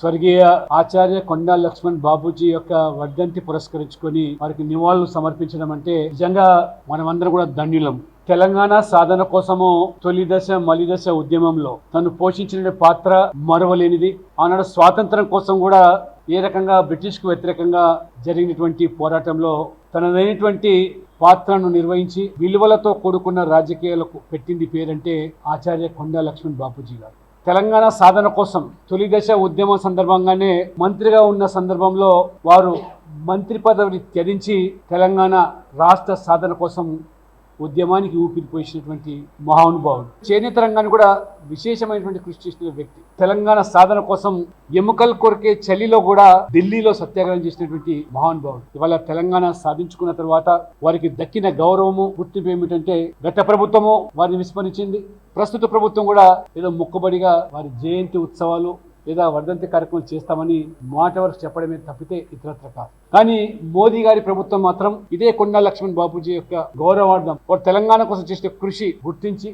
స్వర్గీయ ఆచార్య కొండా లక్ష్మణ్ బాబూజీ యొక్క వర్ధంతి పురస్కరించుకొని వారికి నివాళులు సమర్పించడం అంటే నిజంగా మనమందరం కూడా ధన్యులం. తెలంగాణ సాధన కోసము తొలి దశ ఉద్యమంలో తను పోషించిన పాత్ర మరవలేనిది. ఆనాడు స్వాతంత్రం కోసం కూడా ఏ రకంగా బ్రిటిష్కు వ్యతిరేకంగా జరిగినటువంటి పోరాటంలో తనదైనటువంటి పాత్రను నిర్వహించి విలువలతో కూడుకున్న రాజకీయాలకు పెట్టింది పేరంటే ఆచార్య కొండా లక్ష్మణ్ బాపూజీ గారు. తెలంగాణ సాధన కోసం తొలి దశ ఉద్యమం సందర్భంగానే మంత్రిగా ఉన్న సందర్భంలో వారు మంత్రి పదవిని త్యజించి తెలంగాణ రాష్ట్ర సాధన కోసం ఉద్యమానికి ఊపిరి పోసినటువంటి మహానుభావుడు. చేనేత రంగాన్ని కూడా విశేషమైనటువంటి కృషి చేసిన వ్యక్తి. తెలంగాణ సాధన కోసం ఎముకలు కొరికే చలిలో కూడా ఢిల్లీలో సత్యాగ్రహం చేసినటువంటి మహానుభావుడు. ఇవాళ తెలంగాణ సాధించుకున్న తర్వాత వారికి దక్కిన గౌరవము గుర్తింపు ఏమిటంటే గత ప్రభుత్వము వారిని విస్మరించింది. ప్రస్తుత ప్రభుత్వం కూడా ఏదో మొక్కుబడిగా వారి జయంతి ఉత్సవాలు లేదా వర్ధంతి కార్యక్రమం చేస్తామని మాట వరకు చెప్పడమే తప్పితే ఇతరత్ర కాదు. కానీ మోదీ గారి ప్రభుత్వం మాత్రం ఇదే కొండా లక్ష్మణ్ బాపూజీ యొక్క గౌరవార్థం. వారు తెలంగాణ కోసం చేసిన కృషి గుర్తించి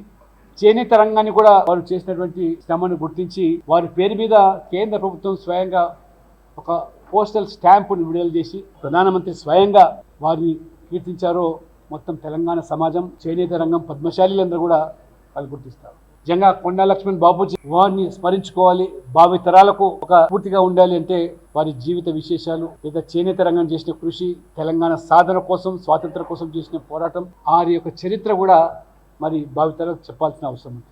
చేనేత రంగాన్ని కూడా వారు చేసినటువంటి శ్రమను గుర్తించి వారి పేరు మీద కేంద్ర ప్రభుత్వం స్వయంగా ఒక పోస్టల్ స్టాంపును విడుదల చేసి ప్రధానమంత్రి స్వయంగా వారిని కీర్తించారో మొత్తం తెలంగాణ సమాజం చేనేత రంగం పద్మశాలీలందరూ కూడా వాళ్ళు గుర్తిస్తారు. నిజంగా కొండా లక్ష్మణ్ బాబూజీ వారిని స్మరించుకోవాలి భావి తరాలకు ఒక పూర్తిగా ఉండాలి అంటే వారి జీవిత విశేషాలు లేదా చేనేత రంగం చేసిన కృషి తెలంగాణ సాధన కోసం స్వాతంత్రం కోసం చేసిన పోరాటం వారి యొక్క చరిత్ర కూడా మరి భావితరాలకు చెప్పాల్సిన అవసరం ఉంది.